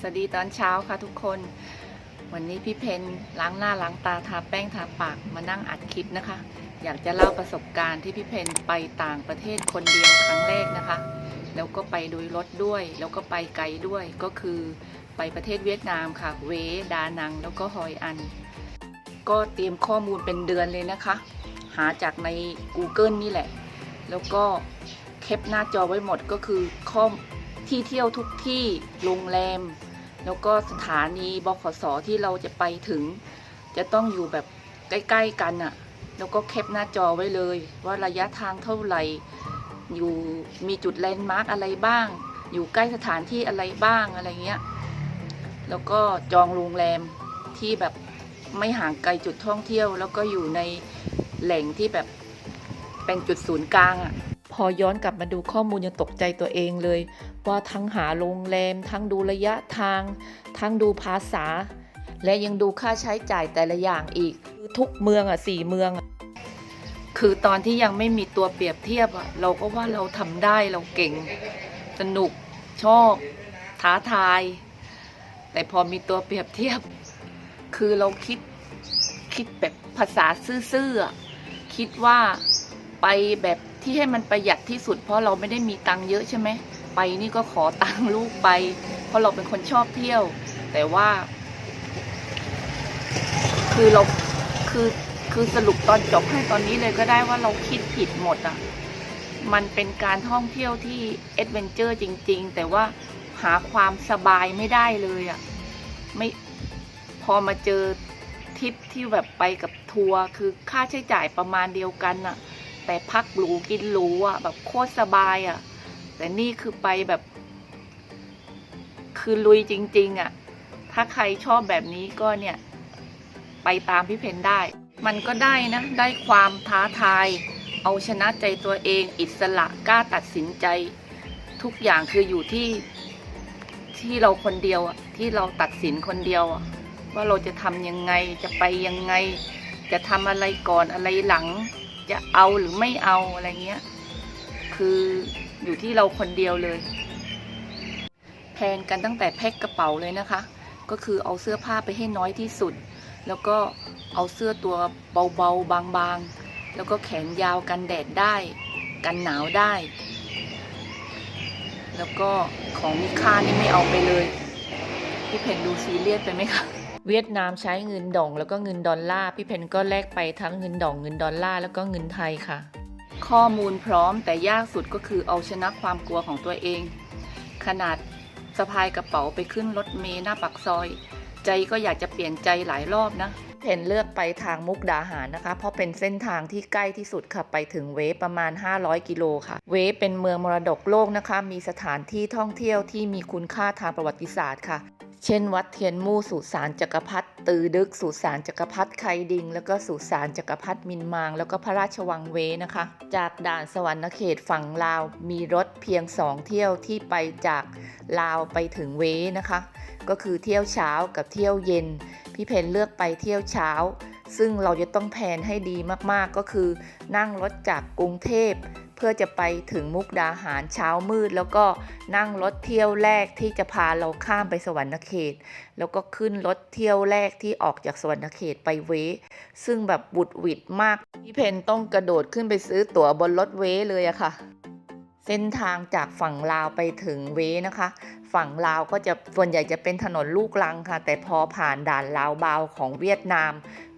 สวัสดีตอนเช้าค่ะทุกคน วันนี้พี่เพนล้างหน้าล้างตาทาแป้งทาปากมานั่งอัดคลิปนะคะ อยากจะเล่าประสบการณ์ที่พี่เพนไปต่างประเทศคนเดียวครั้งแรกนะคะ แล้วก็ไปโดยรถด้วย แล้วก็ไปไกลด้วยก็คือไปประเทศเวียดนามค่ะ เวดานัง แล้วก็ฮอยอัน ก็เตรียมข้อมูลเป็นเดือนเลยนะคะ หาจากใน Google นี่แหละ แล้วก็แคปหน้าจอไว้หมดก็คือข้อที่เที่ยวทุกที่โรงแรม แล้วก็สถานีบขสที่เราจะไปถึง จะต้องอยู่แบบใกล้ ๆ กันอะแล้วก็แคปหน้าจอไว้เลย ว่าระยะทางเท่าไหร่อยู่มีจุดแลนด์มาร์กอะไรบ้าง อยู่ใกล้สถานที่อะไรบ้างอะไรเงี้ยแล้วก็จองโรงแรมที่แบบไม่ห่างไกลจุดท่องเที่ยว แล้วก็อยู่ในแหล่งที่แบบเป็นจุดศูนย์กลางอะ พอย้อนกลับมาดูข้อมูลยังตกใจตัวเองเลย ว่าทั้งหาโรงแรม ทั้งดูระยะทาง ทั้งดูภาษา และยังดูค่าใช้จ่ายแต่ละอย่างอีกคือทุกเมืองอะสี่เมือง คือตอนที่ยังไม่มีตัวเปรียบเทียบอะเราก็ว่าเราทำได้เราเก่ง สนุก ชอบ ท้าทาย แต่พอมีตัวเปรียบเทียบ คือเราคิดคิดแบบภาษาซื่อๆคิดว่าไปแบบ ที่ให้มันประหยัดที่สุด เพราะเราไม่ได้มีตังค์เยอะใช่ไหมไปนี่ก็ขอตังค์ลูกไป เพราะเราเป็นคนชอบเที่ยว แต่ว่า คือเราคือคือสรุปตอนจบให้ตอนนี้เลยก็ได้ว่าเราคิดผิดหมดอะ มันเป็นการท่องเที่ยวที่เอดเวนเจอร์จริง ๆ แต่ว่าหาความสบายไม่ได้เลยอะไม่พอมาเจอทริปที่แบบไปกับทัวร์คือค่าใช้จ่ายประมาณเดียวกันอะ แต่พักหรูกินหรูอะ แบบโคตรสบายอะ แต่นี่คือไปแบบ คือลุยจริง ๆ อะ ถ้าใครชอบแบบนี้ก็เนี่ย ไปตามพี่เพนได้ มันก็ได้นะ ได้ความท้าทาย เอาชนะใจตัวเองอิสระกล้าตัดสินใจ ทุกอย่างคืออยู่ที่ที่เราคนเดียวอะที่เราตัดสินคนเดียวอะว่าเราจะทำยังไงจะไปยังไง จะทำอะไรก่อนอะไรหลัง จะเอาหรือไม่เอาอะไรเงี้ย คืออยู่ที่เราคนเดียวเลย แพนกันตั้งแต่แพ็คกระเป๋าเลยนะคะ ก็คือเอาเสื้อผ้าไปให้น้อยที่สุด แล้วก็เอาเสื้อตัวเบาๆบางๆ แล้วก็แขนยาวกันแดดได้ กันหนาวได้ แล้วก็ของมีค่านี่ไม่เอาไปเลย พี่เพนดูซีเรียสไปไหมคะ เวียดนามใช้เงินดองแล้วก็เงินดอลลาร์พี่เพนก็แลกไปทั้งเงินดองเงินดอลลาร์แล้วก็เงินไทยค่ะ ข้อมูลพร้อมแต่ยากสุดก็คือเอาชนะความกลัวของตัวเอง ขนาดสะพายกระเป๋าไปขึ้นรถเมล์หน้าปากซอย ใจก็อยากจะเปลี่ยนใจหลายรอบนะเพนเลือกไปทางมุกดาหารนะคะ เพราะเป็นเส้นทางที่ใกล้ที่สุดค่ะไปถึงเวประมาณ 500 กิโลค่ะ เวเป็นเมืองมรดกโลกนะคะ มีสถานที่ท่องเที่ยวที่มีคุณค่าทางประวัติศาสตร์ค่ะ เช่น วัดเทียนมู่สุสานจักรพรรดิตือดึกสุสานจักรพรรดิไคดิง แล้วก็สุสานจักรพรรดิมินมาง แล้วก็พระราชวังเวนะคะ จากด่านสวรรณเขตฝั่งลาวมีรถเพียงสองเที่ยวที่ไปจากลาวไปถึงเวนะคะ ก็คือเที่ยวเช้ากับเที่ยวเย็น พี่เพนเลือกไปเที่ยวเช้า ซึ่งเราจะต้องแพนให้ดีมากๆก็คือ นั่งรถจากกรุงเทพ เพื่อจะไปถึงมุกดาหารเช้ามืด แล้วก็นั่งรถเที่ยวแรกที่จะพาเราข้ามไปสวรรณเขต แล้วก็ขึ้นรถเที่ยวแรกที่ออกจากสวรรณเขตไปเว ซึ่งแบบบุดหวิดมากพี่เพนต้องกระโดดขึ้นไปซื้อตั๋วบนรถเวเลยอะค่ะเส้นทางจากฝั่งลาวไปถึงเวนะคะฝั่งลาวก็จะส่วนใหญ่จะเป็นถนนลูกรังค่ะ แต่พอผ่านด่านลาวบาวของเวียดนาม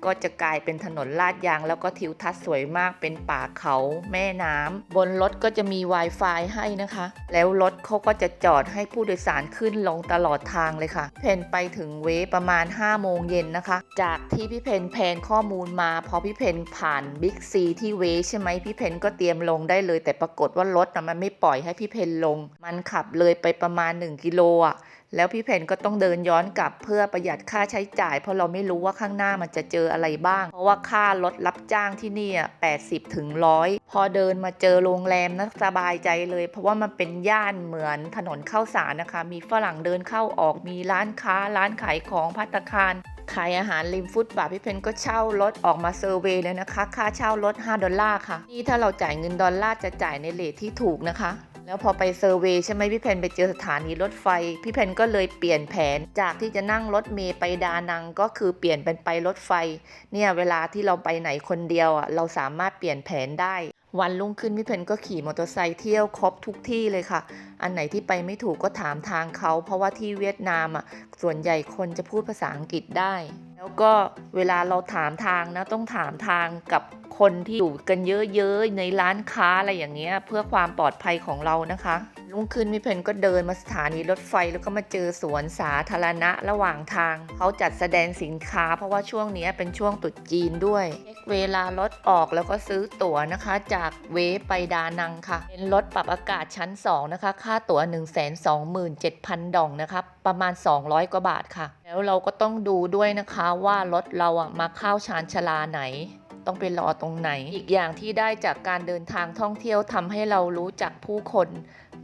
ก็จะกลายเป็นถนนลาดยาง แล้วก็ทิวทัศน์สวยมากเป็นป่าเขาแม่น้ำบนรถก็จะมี Wi-Fi ให้นะคะ แล้วรถเขาก็จะจอดให้ผู้โดยสารขึ้นลงตลอดทางเลยค่ะ เพนไปถึงเวประมาณ 5 โมงเย็นนะคะ จากที่พี่เพนแพนข้อมูลมาพอพี่เพนผ่านบิ๊กซีที่เวใช่ไหมพี่เพนก็เตรียมลงได้เลย แต่ปรากฏว่ารถนะมันไม่ปล่อยให้พี่เพนลง มันขับเลยไปประมาณ 1กิโลอะแล้วพี่เพนก็ต้องเดินย้อนกลับเพื่อประหยัดค่าใช้จ่าย เพราะเราไม่รู้ว่าข้างหน้ามันจะเจออะไรบ้าง เพราะว่าค่ารถรับจ้างที่นี่อะ80ถึง100พอเดินมาเจอโรงแรมนะสบายใจเลย เพราะว่ามันเป็นย่านเหมือนถนนเข้าสารนะคะ มีฝรั่งเดินเข้าออกมีร้านค้า ร้านขายของพัตตาคารขายอาหารริมฟุตบาทพี่เพนก็เช่ารถออกมาเซอร์เวยเลยนะคะ ค่าเช่ารถ 5 ดอลลาร์ค่ะ นี่ถ้าเราจ่ายเงินดอลลาร์จะจ่ายในเลทที่ถูกนะคะ แล้วพอไปเซอร์เวยใช่ไหมพี่เพนไปเจอสถานีรถไฟ พี่เพนก็เลยเปลี่ยนแผนจากที่จะนั่งรถเมย์ไปดานังก็คือเปลี่ยนเป็นไปรถไฟ เนี่ยเวลาที่เราไปไหนคนเดียวอะเราสามารถเปลี่ยนแผนได้ วันรุ่งขึ้นพี่เพนก็ขี่มอเตอร์ไซค์เที่ยวครบทุกที่เลยค่ะ อันไหนที่ไปไม่ถูกก็ถามทางเขาเพราะว่าที่เวียดนามอะส่วนใหญ่คนจะพูดภาษาอังกฤษได้แล้วก็เวลาเราถามทางนะต้องถามทางกับ คนที่อยู่กันเยอะๆในร้านค้าอะไรอย่างเงี้ยเพื่อความปลอดภัยของเรานะคะลุงขึ้นมิเพนก็เดินมาสถานีรถไฟแล้วก็มาเจอสวนสาธารณะระหว่างทาง เขาจัดแสดงสินค้า เพราะว่าช่วงนี้เป็นช่วงตรุษจีนด้วยเช็คเวลารถออกแล้วก็ซื้อตั๋วนะคะ จากเวไปดานังค่ะ เป็นรถปรับอากาศชั้น 2 นะคะ ค่าตั๋ว 127,000 ดองนะคะ ประมาณ 200 กว่าบาทค่ะ แล้วเราก็ต้องดูด้วยนะคะว่ารถเราอะมาเข้าชานชาลาไหน ต้องไปรอตรงไหน อีกอย่างที่ได้จากการเดินทางท่องเที่ยวทำให้เรารู้จักผู้คน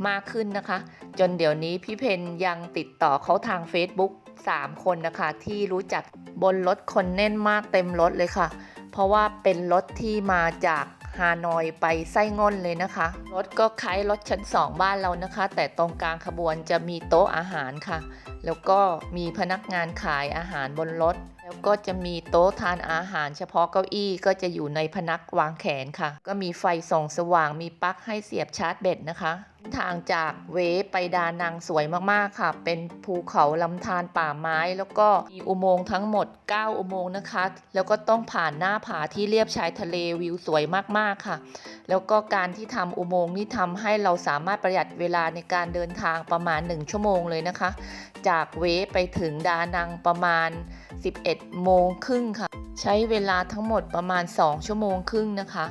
มากขึ้นนะคะ จนเดี๋ยวนี้พี่เพนยังติดต่อเขาทาง Facebook 3 คนนะคะ ที่รู้จักบนรถคนแน่นมากเต็มรถเลยค่ะ เพราะว่าเป็นรถที่มาจากฮานอยไปไส้ง่อนเลยนะคะ รถก็คล้ายรถชั้น 2 บ้านเรานะคะ แต่ตรงกลางขบวนจะมีโต๊ะอาหารค่ะ แล้วก็มีพนักงานขายอาหารบนรถ แล้วก็จะมีโต๊ะทานอาหารเฉพาะเก้าอี้ก็จะอยู่ในพนักวางแขนค่ะ ก็มีไฟส่องสว่างมีปลั๊กให้เสียบชาร์จแบตนะคะ ทางจากเวไปดานังสวยมากๆค่ะ เป็นภูเขาลำธารป่าไม้ แล้วก็มีอุโมงค์ทั้งหมด 9 อุโมงค์นะคะ แล้วก็ต้องผ่านหน้าผาที่เรียบชายทะเลวิวสวยมากๆค่ะ แล้วก็การที่ทำอุโมงค์นี่ทำให้เราสามารถประหยัดเวลาในการเดินทางประมาณ 1 ชั่วโมงเลยนะคะ จากเวไปถึงดานังประมาณ 11 โมงครึ่งค่ะ ใช้เวลาทั้งหมดประมาณ 2 ชั่วโมงครึ่งนะคะ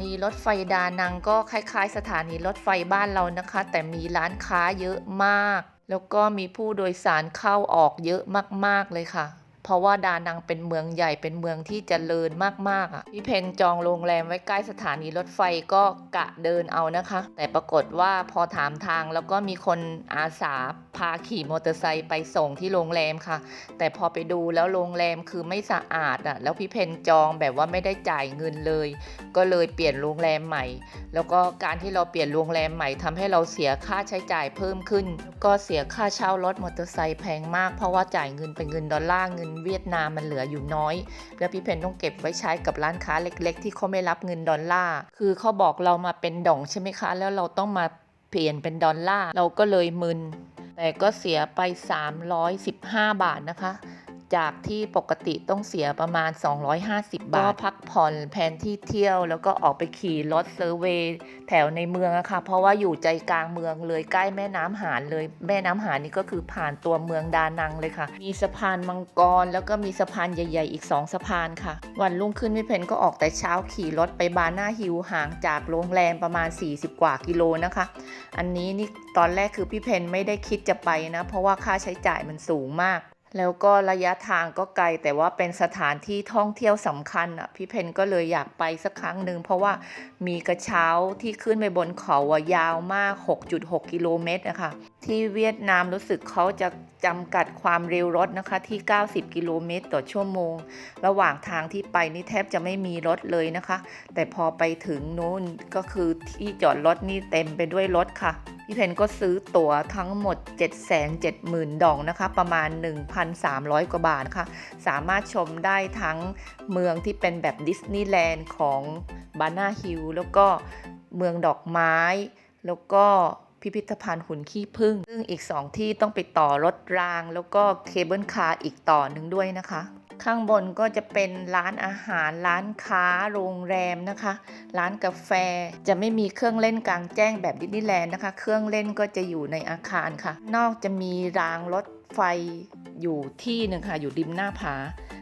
นีรถไฟดานังก็คล้ายๆ สถานีรถไฟบ้านเรานะคะ แต่มีร้านค้าเยอะมาก แล้วก็มีผู้โดยสารเข้าออกเยอะมากๆเลยค่ะ เพราะว่าดานังเป็นเมืองใหญ่เป็นเมืองที่เจริญมากๆอะพี่เพนจองโรงแรมไว้ใกล้สถานีรถไฟก็กะเดินเอานะคะ แต่ปรากฏว่าพอถามทางแล้วก็มีคนอาสาพาขี่มอเตอร์ไซค์ไปส่งที่โรงแรมค่ะ แต่พอไปดูแล้วโรงแรมคือไม่สะอาดอะแล้วพี่เพนจองแบบว่าไม่ได้จ่ายเงินเลย ก็เลยเปลี่ยนโรงแรมใหม่ แล้วก็การที่เราเปลี่ยนโรงแรมใหม่ทำให้เราเสียค่าใช้จ่ายเพิ่มขึ้น ก็เสียค่าเช่ารถมอเตอร์ไซค์แพงมาก เพราะว่าจ่ายเงินเป็นเงินดอลลาร์เงินเวียดนามมันเหลืออยู่น้อย แล้วพี่เพนต้องเก็บไว้ใช้กับร้านค้าเล็ก ๆ ที่เขาไม่รับเงินดอลลาร์คือเขาบอกเรามาเป็นดองใช่ไหมคะ แล้วเราต้องมาเปลี่ยนเป็นดอลลาร์เราก็เลยมึนแต่ก็เสียไป 315 บาทนะคะ จากที่ปกติต้องเสียประมาณ 250 บาท ก็พักผ่อนแผนที่เที่ยว แล้วก็ออกไปขี่รถเซอร์เวย์แถวในเมืองอะค่ะ เพราะว่าอยู่ใจกลางเมืองเลยใกล้แม่น้ำหานเลย แม่น้ำหานนี่ก็คือผ่านตัวเมืองดานังเลยค่ะ มีสะพานมังกร แล้วก็มีสะพานใหญ่ ๆ อีก 2 สะพานค่ะ วันรุ่งขึ้นพี่เพนก็ออกแต่เช้าขี่รถไปบาน่าฮิลห่างจากโรงแรมประมาณ 40 กว่ากิโลนะคะ อันนี้นี่ตอนแรกคือพี่เพนไม่ได้คิดจะไปนะ เพราะว่าค่าใช้จ่ายมันสูงมาก แล้วก็ระยะทางก็ไกล แต่ว่าเป็นสถานที่ท่องเที่ยวสำคัญอะพี่เพนก็เลยอยากไปสักครั้งหนึ่งเพราะว่ามีกระเช้าที่ขึ้นไปบนเขาอะยาวมาก 6.6 กิโลเมตรนะคะ ที่เวียดนามรู้สึกเขาจะจำกัดความเร็วรถนะคะที่ 90 กิโลเมตรต่อชั่วโมง ระหว่างทางที่ไปนี่แทบจะไม่มีรถเลยนะคะ แต่พอไปถึงนู้นก็คือที่จอดรถนี่เต็มไปด้วยรถค่ะ พี่เพนก็ซื้อตั๋วทั้งหมด 770,000 ดองนะคะ ประมาณ 1,300 กว่าบาทค่ะ สามารถชมได้ทั้งเมืองที่เป็นแบบดิสนีย์แลนด์ของบานาฮิลแล้วก็เมืองดอกไม้ แล้วก็ พิพิธภัณฑ์หุ่นขี้ผึ้งซึ่งอีก 2 ที่ต้องไปต่อรถราง แล้วก็เคเบิลคาร์อีกต่อหนึ่งด้วยนะคะ ข้างบนก็จะเป็นร้านอาหารร้านค้าโรงแรมนะคะ ร้านกาแฟจะไม่มีเครื่องเล่นกลางแจ้งแบบดิสนีย์แลนด์นะคะ เครื่องเล่นก็จะอยู่ในอาคารค่ะ นอกจะมีรางรถไฟอยู่ที่หนึ่งค่ะอยู่ริมหน้าผา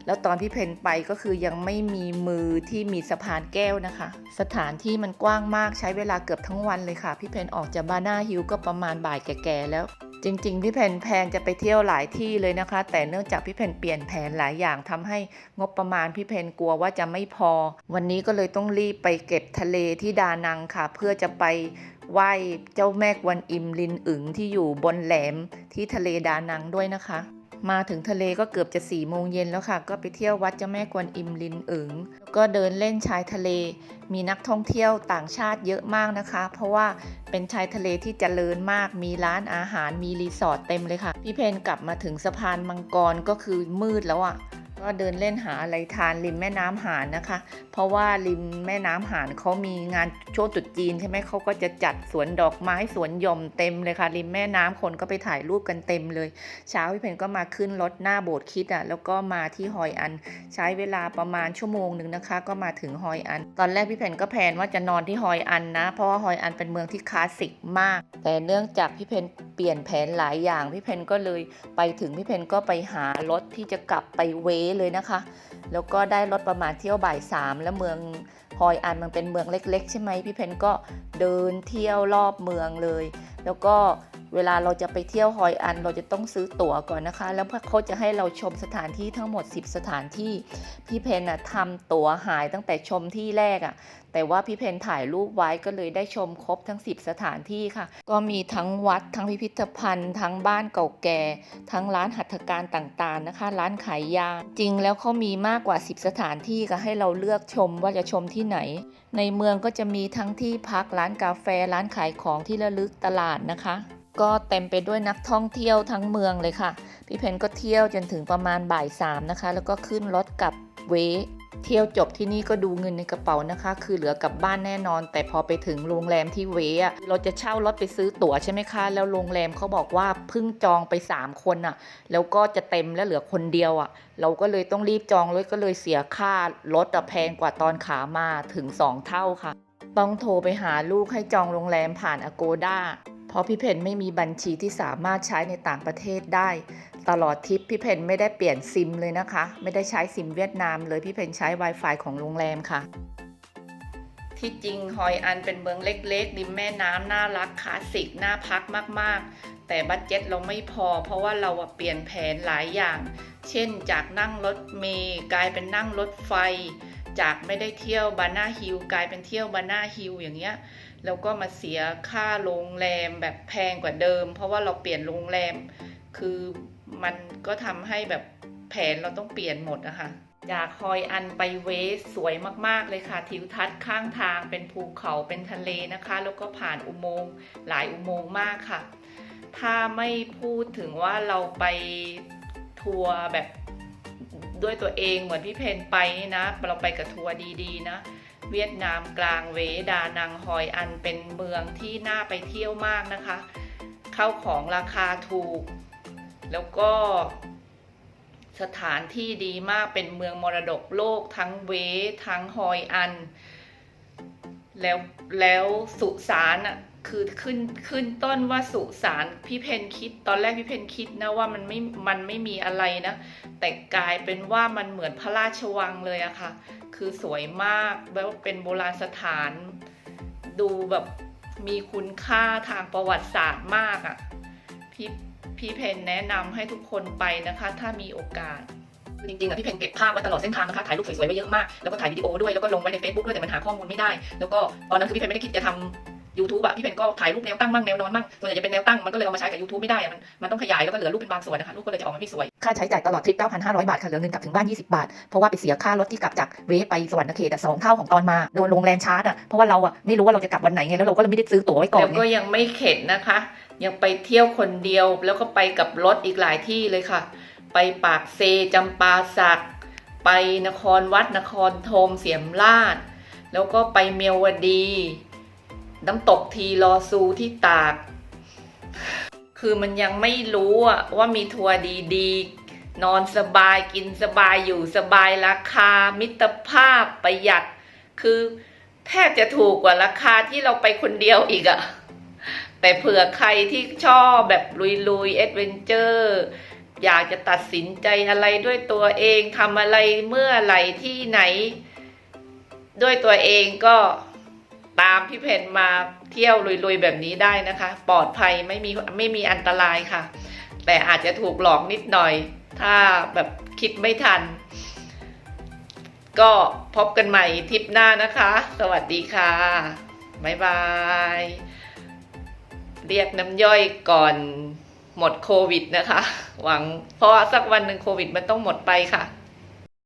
แล้วตอนที่เพนไปก็คือยังไม่มีมือที่มีสะพานแก้วนะคะ สถานที่มันกว้างมากใช้เวลาเกือบทั้งวันเลยค่ะ พี่เพนออกจากบานาฮิลก็ประมาณบ่ายแก่ๆแล้วจริงๆ พี่เพนแพนจะไปเที่ยวหลายที่เลยนะคะ แต่เนื่องจากพี่เพนเปลี่ยนแผนหลายอย่างทำให้งบประมาณพี่เพนกลัวว่าจะไม่พอ วันนี้ก็เลยต้องรีบไปเก็บทะเลที่ดานังค่ะ เพื่อจะไปไหว้เจ้าแม่กวนอิมลินอึงที่อยู่บนแหลมที่ทะเลดานังด้วยนะคะ มาถึงทะเลก็เกือบจะสี่โมงเย็นแล้วค่ะ ก็ไปเที่ยววัดเจ้าแม่กวนอิมลินเอิงก็เดินเล่นชายทะเล มีนักท่องเที่ยวต่างชาติเยอะมากนะคะ เพราะว่าเป็นชายทะเลที่เจริญมาก มีร้านอาหาร มีรีสอร์ทเต็มเลยค่ะ พี่เพนกลับมาถึงสะพานมังกรก็คือมืดแล้วอะ่ะ ก็เดินเล่นหาอะไรทานริมแม่น้ำหานนะคะ เพราะว่าริมแม่น้ำหานเขามีงานโชวงตรุษจีนใช่ไหมเขาก็จะจัดสวนดอกไม้สวนยมเต็มเลยค่ะ ริมแม่น้ำคนก็ไปถ่ายรูปกันเต็มเลย เช้าพี่เพนก็มาขึ้นรถหน้าโบสถ์คิดอะแล้วก็มาที่ฮอยอัน ใช้เวลาประมาณชั่วโมงหนึ่งนะคะ ก็มาถึงฮอยอัน ตอนแรกพี่เพนก็แพนว่าจะนอนที่ฮอยอันนะ เพราะว่าฮอยอันเป็นเมืองที่คลาสสิกมาก แต่เนื่องจากพี่เพนเปลี่ยนแผนหลายอย่างพี่เพนก็เลยไปถึงพี่เพนก็ไปหารถที่จะกลับไปเวเลยนะคะ แล้วก็ได้รถประมาณเที่ยวบ่ายสามแล้วเมืองฮอยอันมันเป็นเมืองเล็ก ๆ ใช่ไหมพี่เพนก็เดินเที่ยวรอบเมืองเลย แล้วก็ เวลาเราจะไปเที่ยวฮอยอัน เราจะต้องซื้อตั๋วก่อนนะคะ แล้วเขาจะให้เราชมสถานที่ทั้งหมด 10 สถานที่ พี่เพนน่ะทำตั๋วหายตั้งแต่ชมที่แรกอะ่ะ แต่ว่าพี่เพนถ่ายรูปไว้ก็เลยได้ชมครบทั้ง 10 สถานที่ค่ะ ก็มีทั้งวัด ทั้งพิพิธภัณฑ์ ทั้งบ้านเก่าแก่ ทั้งร้านหัตถการต่างๆนะคะ ร้านขายยา จริงแล้วเขามีมากกว่า 10 สถานที่ก็ให้เราเลือกชมว่าจะชมที่ไหน ในเมืองก็จะมีทั้งที่พัก ร้านกาแฟ ร้านขายของที่ระลึก ตลาดนะคะ ก็เต็มไปด้วยนักท่องเที่ยวทั้งเมืองเลยค่ะ พี่เพนก็เที่ยวจนถึงประมาณบ่ายสามนะคะ แล้วก็ขึ้นรถกลับเวเที่ยวจบที่นี่ก็ดูเงินในกระเป๋านะคะ คือเหลือกลับบ้านแน่นอน แต่พอไปถึงโรงแรมที่เวอะเราจะเช่ารถไปซื้อตั๋วใช่ไหมคะ แล้วโรงแรมเขาบอกว่าเพิ่งจองไป 3 คนอะแล้วก็จะเต็มแล้วเหลือคนเดียวอะเราก็เลยต้องรีบจองรถก็เลยเสียค่ารถแพงกว่าตอนขามาถึง 2 เท่าค่ะ ต้องโทรไปหาลูกให้จองโรงแรมผ่าน Agoda เพราะพี่เพนไม่มีบัญชีที่สามารถใช้ในต่างประเทศได้ ตลอดทริปพี่เพนไม่ได้เปลี่ยนซิมเลยนะคะ ไม่ได้ใช้ซิมเวียดนามเลยพี่เพนใช้ Wi-Fi ของโรงแรมค่ะ ที่จริงฮอยอันเป็นเมืองเล็กๆริมแม่น้ำน่ารักคลาสสิกน่าพักมากๆ แต่บัตเจ็ตเราไม่พอ เพราะว่าเราเปลี่ยนแผนหลายอย่าง เช่นจากนั่งรถเมล์กลายเป็นนั่งรถไฟ จากไม่ได้เที่ยวบานาฮิลกลายเป็นเที่ยวบานาฮิลอย่างเงี้ย แล้วก็มาเสียค่าโรงแรมแบบแพงกว่าเดิม เพราะว่าเราเปลี่ยนโรงแรม คือมันก็ทำให้แบบแผนเราต้องเปลี่ยนหมดนะคะจากฮอยอันไปเวสสวยมากๆเลยค่ะ ทิวทัศน์ข้างทางเป็นภูเขาเป็นทะเลนะคะ แล้วก็ผ่านอุโมงค์หลายอุโมงค์มากค่ะ ถ้าไม่พูดถึงว่าเราไปทัวร์แบบด้วยตัวเองเหมือนพี่เพนไปนี่นะเราไปกับทัวร์ดีๆนะ เวียดนามกลางเวดานังฮอยอันเป็นเมืองที่น่าไปเที่ยวมากนะคะ เข้าของราคาถูก แล้วก็สถานที่ดีมากเป็นเมืองมรดกโลกทั้งเวทั้งฮอยอัน แล้วแล้วสุสานอะคือขึ้นขึ้นต้นว่าสุสานพี่เพนคิด ตอนแรกพี่เพนคิดนะว่ามันไม่มันไม่มีอะไรนะ แต่กลายเป็นว่ามันเหมือนพระราชวังเลยอะค่ะ คือสวยมากแล้วเป็นโบราณสถาน ดูแบบมีคุณค่าทางประวัติศาสตร์มากอะพี่พี่เพนแนะนำให้ทุกคนไปนะคะ ถ้ามีโอกาสจริงๆอะพี่เพนเก็บภาพไว้ตลอดเส้นทางนะคะถ่ายรูปสวยๆไว้เยอะมากแล้วก็ถ่ายวิดีโอด้วยแล้วก็ลงไว้ใน Facebook ด้วยแต่มันหาข้อมูลไม่ได้ แล้วก็ตอนนั้นคือพี่เพนไม่ได้คิดจะทำ YouTube อะพี่เพนก็ถ่ายรูปแนวตั้งมั่งแนวนอนมั่งส่วนใหญ่จะเป็นแนวตั้งมันก็เลยเอามาใช้กับ YouTube ไม่ได้อะมันมันต้องขยายแล้วก็เหลือรูปเป็นบางส่วนนะคะรูปก็เลยจะออกมาไม่สวยค่าใช้จ่ายตลอดทริป 9,500 บาทค่ะเหลือเงินกลับถึงบ้าน 20 บาท เพราะว่าไปเสียค่ารถที่กลับจากเวฟไปสวรรณเขตอะสองเท่าของตอนมาโดนโรงแรมชาร์จอะเพราะว่าเราอะไม่รู้ว่าเราจะกลับวันไหนไงแล้วเราก็เลยไม่ได้ซื้อตั๋วไว้ก่อนแล้วก็ยังไม่เข็ดนะคะ ยังไปเที่ยวคนเดียวแล้วก็ไปกับรถอีกหลายที่เลยค่ะ ไปปากเซจำปาสักไปนครวัดนครธมเสียมราชแล้วก็ไปเมียวดี น้ำตกทีรอซูที่ตาก คือมันยังไม่รู้อะว่ามีทัวร์ดีๆ นอนสบายกินสบายอยู่สบายราคา มิตรภาพประหยัด คือแทบจะถูกกว่าราคาที่เราไปคนเดียวอีกอะแต่เผื่อใครที่ชอบแบบลุยๆเอดเวนเจอร์อยากจะตัดสินใจอะไรด้วยตัวเองทำอะไรเมื่อไหร่ที่ไหน ด้วยตัวเองก็ ตามพี่เพนมาเที่ยวลุยๆแบบนี้ได้นะคะ ปลอดภัยไม่มีไม่มีอันตรายค่ะ แต่อาจจะถูกหลอกนิดหน่อย ถ้าแบบคิดไม่ทัน ก็พบกันใหม่ทริปหน้านะคะ สวัสดีค่ะบ๊ายบาย เรียกน้ำย่อยก่อนหมดโควิดนะคะ หวังเพราะว่าสักวันหนึ่งโควิดมันต้องหมดไปค่ะ